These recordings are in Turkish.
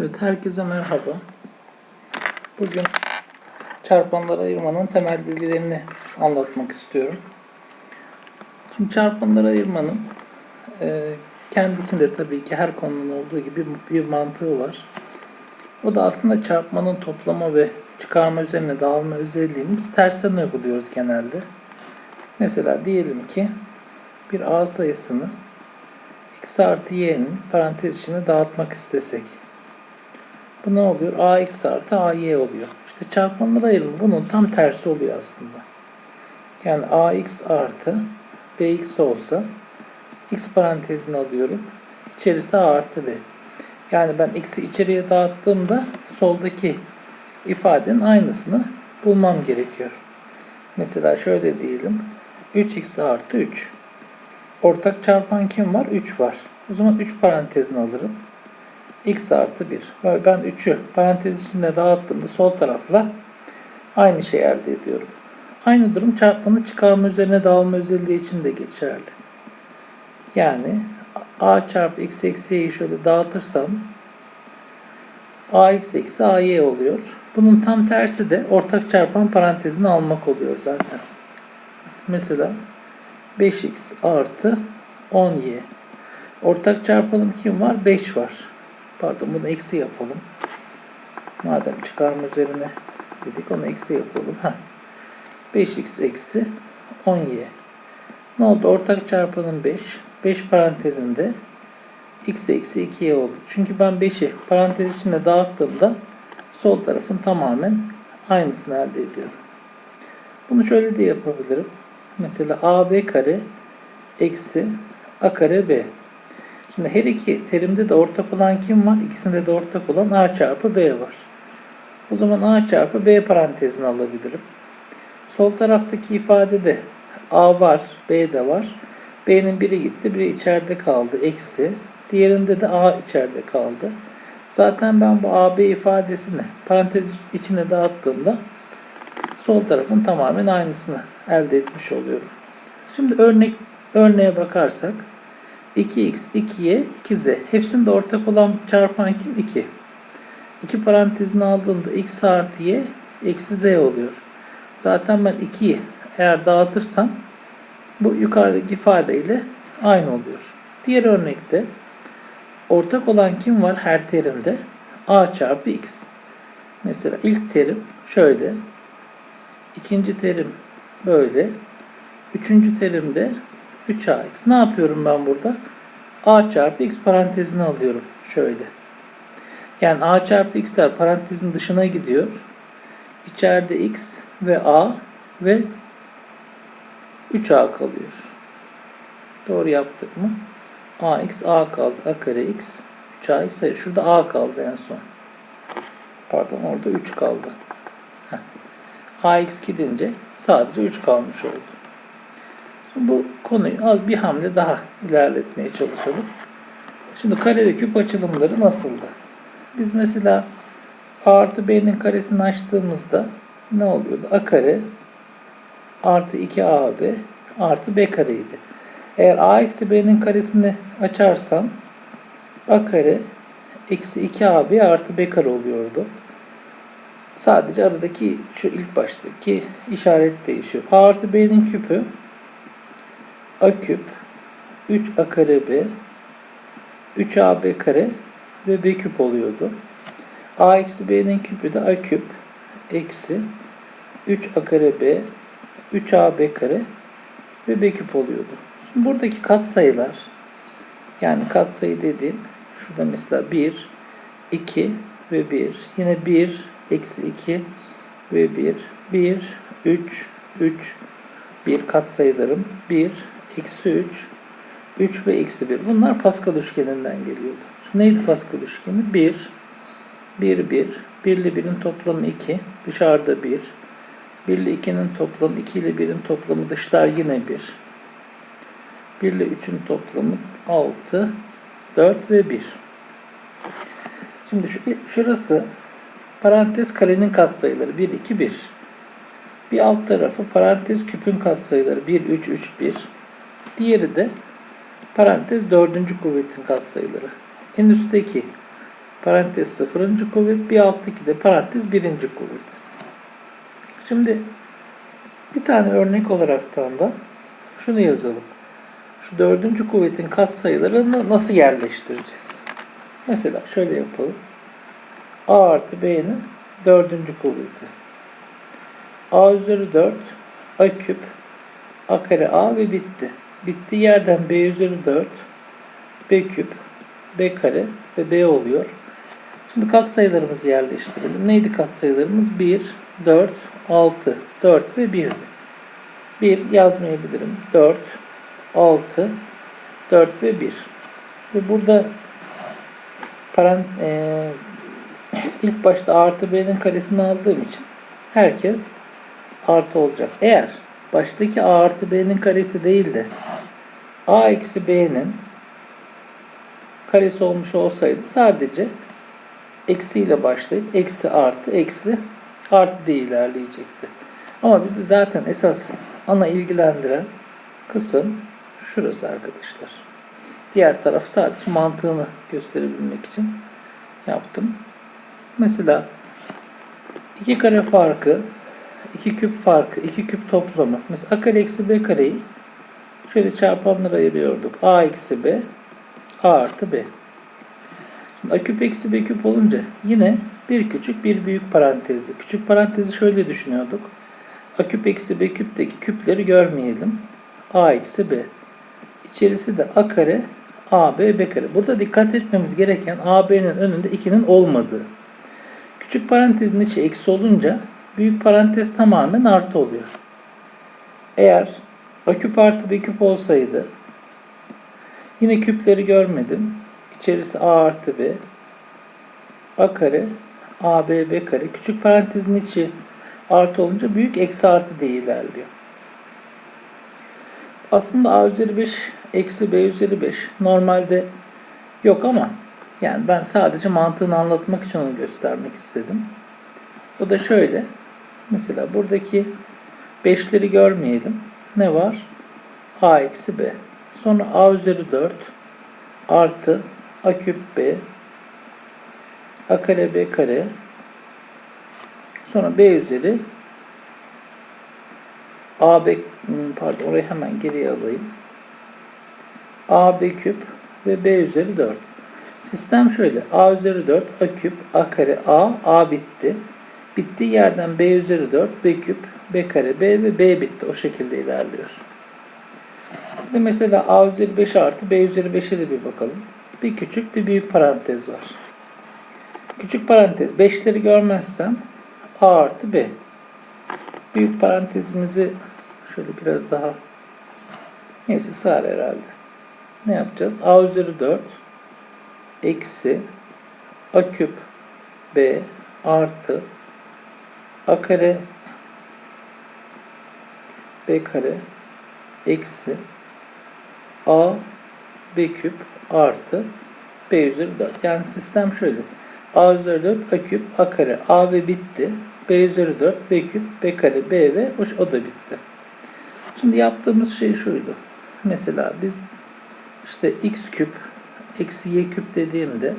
Evet, herkese merhaba. Bugün çarpanları ayırmanın temel bilgilerini anlatmak istiyorum. Şimdi çarpanları ayırmanın e, kendi içinde tabii ki her konunun olduğu gibi bir mantığı var. O da aslında çarpmanın toplama ve çıkarma üzerine dağılma özelliğini biz tersten uyguluyoruz genelde. Mesela diyelim ki bir A sayısını x artı y'nin parantez içine dağıtmak istesek. Bu ne oluyor? ax artı ay oluyor. İşte çarpanlara ayrılma bunun tam tersi oluyor aslında. Yani ax artı bx olsa x parantezini alıyorum. İçerisi a artı b. Yani ben x'i içeriye dağıttığımda soldaki ifadenin aynısını bulmam gerekiyor. Mesela şöyle diyelim. 3x artı 3. Ortak çarpan kim var? 3 var. O zaman 3 parantezini alırım. X artı 1. Ve ben 3'ü parantez içinde dağıttığımda sol tarafla aynı şeyi elde ediyorum. Aynı durum çarpmanın çıkarma üzerine dağılma özelliği için de geçerli. Yani a çarpı x eksi y'yi şöyle dağıtırsam ax eksi ay oluyor. Bunun tam tersi de ortak çarpan parantezini almak oluyor zaten. Mesela 5x artı 10y. Ortak çarpanım kim var? 5 var. Pardon bunu eksi yapalım. Madem çıkarma üzerine dedik onu eksi yapalım. Heh. 5x eksi 10y. Ne oldu? Ortak çarpanım 5. 5 parantezinde x eksi 2y oldu. Çünkü ben 5'i parantez içinde dağıttığımda sol tarafın tamamen aynısını elde ediyorum. Bunu şöyle de yapabilirim. Mesela AB kare eksi A kare B. Şimdi her iki terimde de ortak olan kim var? İkisinde de ortak olan A çarpı B var. O zaman A çarpı B parantezini alabilirim. Sol taraftaki ifadede A var, B de var. B'nin biri gitti, biri içeride kaldı. Eksi. Diğerinde de A içeride kaldı. Zaten ben bu AB ifadesini parantez içine dağıttığımda sol tarafın tamamen aynısını elde etmiş oluyorum. Şimdi örnek örneğe bakarsak 2x, 2y, 2z hepsinde ortak olan çarpan kim? 2. 2 parantezini aldığımda x artı y eksi z oluyor. Zaten ben 2'yi eğer dağıtırsam bu yukarıdaki ifadeyle aynı oluyor. Diğer örnekte ortak olan kim var her terimde? a çarpı x. Mesela ilk terim şöyle. ikinci terim böyle. Üçüncü terimde 3ax. Ne yapıyorum ben burada? a çarpı x parantezini alıyorum. Şöyle. Yani a çarpı x'ler parantezin dışına gidiyor. İçeride x ve a ve 3a kalıyor. Doğru yaptık mı? ax a kaldı. a kare x 3ax hayır. Şurada a kaldı en son. Pardon orada 3 kaldı. Heh. ax gidince sadece 3 kalmış oldu. Bu konuyu az bir hamle daha ilerletmeye çalışalım. Şimdi kare ve küp açılımları nasıldı? Biz mesela a artı b'nin karesini açtığımızda ne oluyordu? a kare artı 2ab artı b kareydi. Eğer a eksi b'nin karesini açarsam a kare eksi 2ab artı b kare oluyordu. Sadece aradaki şu ilk baştaki işaret değişiyor. a artı b'nin küpü a küp 3a kare b 3ab kare ve b küp oluyordu. a eksi b'nin küpü de a küp eksi 3a kare b 3ab kare ve b küp oluyordu. Şimdi buradaki katsayılar yani katsayı dediğim şurada mesela 1, 2 ve 1. Yine 1, eksi 2 ve 1. 1, 3, 3, 1 katsayılarım. 1, eksi 3, 3 ve eksi 1. Bunlar Pascal üçgeninden geliyordu. Şimdi neydi Pascal üçgeni? 1, 1, 1. 1 ile 1'in toplamı 2. Dışarıda 1. 1 ile 2'nin toplamı 2 ile 1'in toplamı dışlar yine 1. 1 ile 3'ün toplamı 6, 4 ve 1. Şimdi şu, şurası parantez karenin katsayıları 1, 2, 1. Bir alt tarafı parantez küpün katsayıları 1, 3, 3, 1. Diğeri de parantez dördüncü kuvvetin katsayıları. En üstteki parantez sıfırıncı kuvvet, bir alttaki de parantez birinci kuvvet. Şimdi bir tane örnek olaraktan da şunu yazalım. Şu dördüncü kuvvetin katsayılarını nasıl yerleştireceğiz? Mesela şöyle yapalım. A artı B'nin dördüncü kuvveti. A üzeri 4, A küp, A kare A ve bitti. Bittiği yerden B üzeri 4, B küp, B kare ve B oluyor. Şimdi katsayılarımızı yerleştirelim. Neydi katsayılarımız? 1, 4, 6, 4 ve 1'di. 1 yazmayabilirim. 4, 6, 4 ve 1. Ve burada parant e, ilk başta artı B'nin karesini aldığım için herkes artı olacak. Eğer baştaki A artı B'nin karesi değil de A eksi B'nin karesi olmuş olsaydı sadece eksiyle başlayıp eksi artı eksi artı diye ilerleyecekti. Ama bizi zaten esas ana ilgilendiren kısım şurası arkadaşlar. Diğer taraf sadece mantığını gösterebilmek için yaptım. Mesela iki kare farkı, iki küp farkı, iki küp toplamı. Mesela a kare eksi b kareyi şöyle çarpanlara ayırıyorduk. a eksi b, a artı b. Şimdi a küp eksi b küp olunca yine bir küçük bir büyük parantezli. Küçük parantezi şöyle düşünüyorduk. a küp eksi b küpteki küpleri görmeyelim. a eksi b. İçerisi de a kare a b b kare. Burada dikkat etmemiz gereken a b'nin önünde 2'nin olmadığı. Küçük parantezin içi eksi olunca büyük parantez tamamen artı oluyor. Eğer a küp artı b küp olsaydı yine küpleri görmedim. İçerisi a artı b a kare a b b kare. Küçük parantezin içi artı olunca büyük eksi artı diye ilerliyor. Aslında a üzeri 5 eksi b üzeri 5 normalde yok ama yani ben sadece mantığını anlatmak için onu göstermek istedim. O da şöyle. Mesela buradaki 5'leri görmeyelim. Ne var? a eksi b. Sonra a üzeri 4 artı a küp b a kare b kare sonra b üzeri a b pardon orayı hemen geriye alayım. a b küp ve b üzeri 4. Sistem şöyle. A üzeri 4, A küp, A kare, A, A bitti. Bittiği yerden B üzeri 4, B küp, B kare, B ve B bitti. O şekilde ilerliyor. Bir de mesela A üzeri 5 artı B üzeri 5'e de bir bakalım. Bir küçük bir büyük parantez var. Küçük parantez 5'leri görmezsem A artı B. Büyük parantezimizi şöyle biraz daha neyse sığar herhalde. Ne yapacağız? A üzeri 4 eksi a küp b artı a kare b kare eksi a b küp artı b üzeri 4. Yani sistem şöyle. a üzeri 4 a küp a kare a ve bitti. b üzeri 4 b küp b kare b ve o, da bitti. Şimdi yaptığımız şey şuydu. Mesela biz işte x küp eksi y küp dediğimde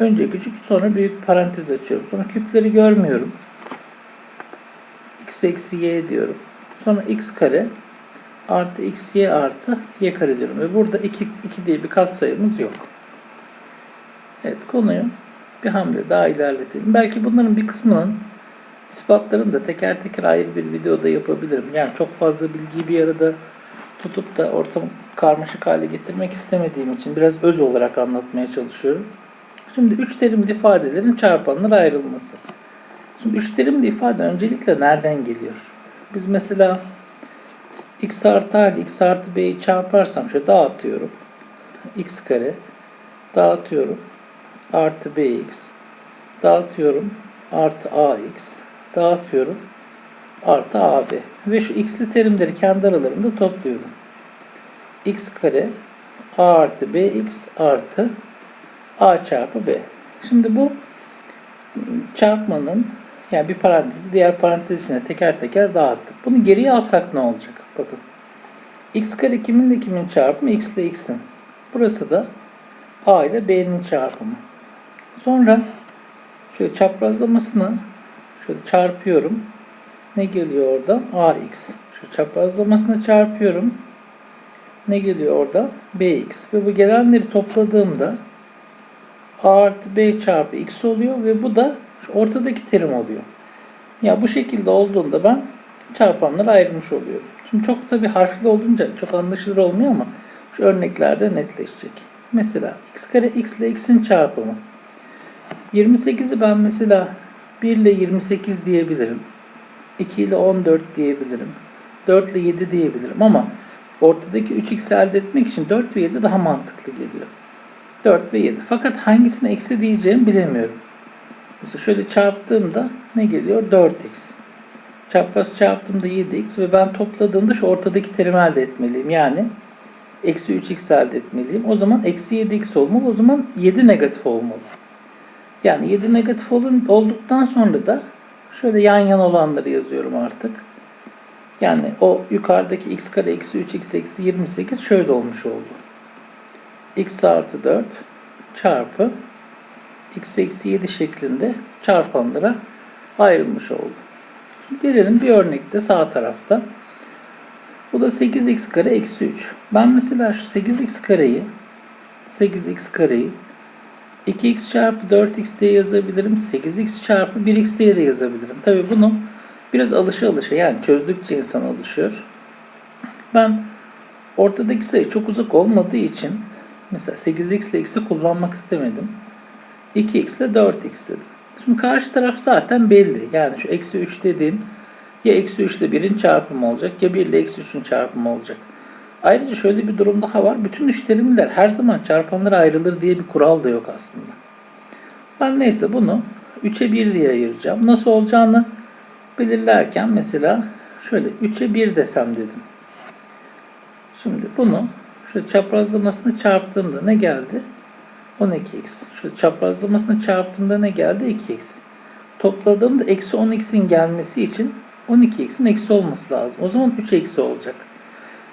önce küçük sonra büyük parantez açıyorum. Sonra küpleri görmüyorum. x eksi y diyorum. Sonra x kare artı x y artı y kare diyorum. Ve burada 2, 2 diye bir katsayımız yok. Evet konuyu bir hamle daha ilerletelim. Belki bunların bir kısmının ispatlarını da teker teker ayrı bir videoda yapabilirim. Yani çok fazla bilgiyi bir arada tutup da ortamı karmaşık hale getirmek istemediğim için biraz öz olarak anlatmaya çalışıyorum. Şimdi üç terimli ifadelerin çarpanlara ayrılması. Şimdi üç terimli ifade öncelikle nereden geliyor? Biz mesela x artı a ile x artı b'yi çarparsam şöyle dağıtıyorum. x kare dağıtıyorum. Artı bx dağıtıyorum. Artı ax dağıtıyorum. Artı ab. Ve şu x'li terimleri kendi aralarında topluyorum x kare a artı bx artı a çarpı b. Şimdi bu çarpmanın yani bir parantezi diğer parantez içine teker teker dağıttık. Bunu geriye alsak ne olacak? Bakın. x kare kimin de kimin çarpımı? x ile x'in. Burası da a ile b'nin çarpımı. Sonra şöyle çaprazlamasını şöyle çarpıyorum. Ne geliyor oradan? AX. Şu çaprazlamasını çarpıyorum. Ne geliyor oradan? BX. Ve bu gelenleri topladığımda A artı B çarpı X oluyor ve bu da ortadaki terim oluyor. Ya bu şekilde olduğunda ben çarpanları ayırmış oluyorum. Şimdi çok tabi harfli olunca çok anlaşılır olmuyor ama şu örneklerde netleşecek. Mesela x kare x ile x'in çarpımı. 28'i ben mesela 1 ile 28 diyebilirim. 2 ile 14 diyebilirim. 4 ile 7 diyebilirim ama ortadaki 3x elde etmek için 4 ve 7 daha mantıklı geliyor. 4 ve 7. Fakat hangisine eksi diyeceğimi bilemiyorum. Mesela şöyle çarptığımda ne geliyor? 4x. Çapraz çarptığımda 7x ve ben topladığımda şu ortadaki terimi elde etmeliyim. Yani eksi 3x elde etmeliyim. O zaman eksi 7x olmalı. O zaman 7 negatif olmalı. Yani 7 negatif olun, olduktan sonra da şöyle yan yana olanları yazıyorum artık. Yani o yukarıdaki x kare eksi 3x eksi 28 şöyle olmuş oldu. x artı 4 çarpı x eksi 7 şeklinde çarpanlara ayrılmış oldu. Şimdi gelelim bir örnekte sağ tarafta. Bu da 8x kare eksi 3. Ben mesela şu 8x kareyi 8x kareyi 2x çarpı 4x diye yazabilirim. 8x çarpı 1x diye de yazabilirim. Tabi bunu biraz alışa alışa yani çözdükçe insan alışıyor. Ben ortadaki sayı çok uzak olmadığı için mesela 8x ile x'i kullanmak istemedim. 2x ile 4x dedim. Şimdi karşı taraf zaten belli. Yani şu eksi 3 dediğim ya eksi 3 ile 1'in çarpımı olacak ya 1 ile eksi 3'ün çarpımı olacak. Ayrıca şöyle bir durum daha var. Bütün üç terimler her zaman çarpanlara ayrılır diye bir kural da yok aslında. Ben neyse bunu 3'e 1 diye ayıracağım. Nasıl olacağını belirlerken mesela şöyle 3'e 1 desem dedim. Şimdi bunu şöyle çaprazlamasını çarptığımda ne geldi? 12x. Şöyle çaprazlamasını çarptığımda ne geldi? 2x. Topladığımda eksi 10x'in gelmesi için 12x'in eksi olması lazım. O zaman 3 eksi olacak.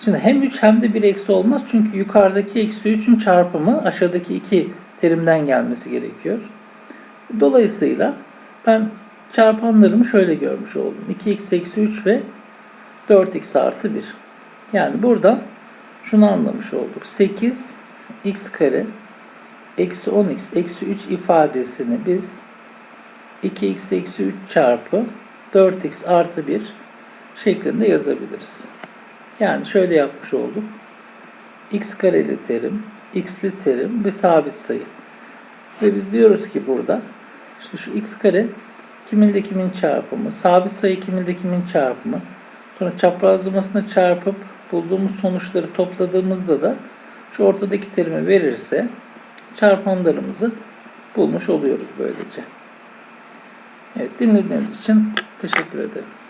Şimdi hem 3 hem de 1 eksi olmaz. Çünkü yukarıdaki eksi 3'ün çarpımı aşağıdaki 2 terimden gelmesi gerekiyor. Dolayısıyla ben çarpanlarımı şöyle görmüş oldum. 2x eksi 3 ve 4x artı 1. Yani buradan şunu anlamış olduk. 8 x kare eksi 10x eksi 3 ifadesini biz 2x eksi 3 çarpı 4x artı 1 şeklinde yazabiliriz. Yani şöyle yapmış olduk. x kareli terim, x'li terim ve sabit sayı. Ve biz diyoruz ki burada işte şu x kare kiminde kimin çarpımı, sabit sayı kiminde kimin çarpımı. Sonra çaprazlamasını çarpıp bulduğumuz sonuçları topladığımızda da şu ortadaki terimi verirse çarpanlarımızı bulmuş oluyoruz böylece. Evet dinlediğiniz için teşekkür ederim.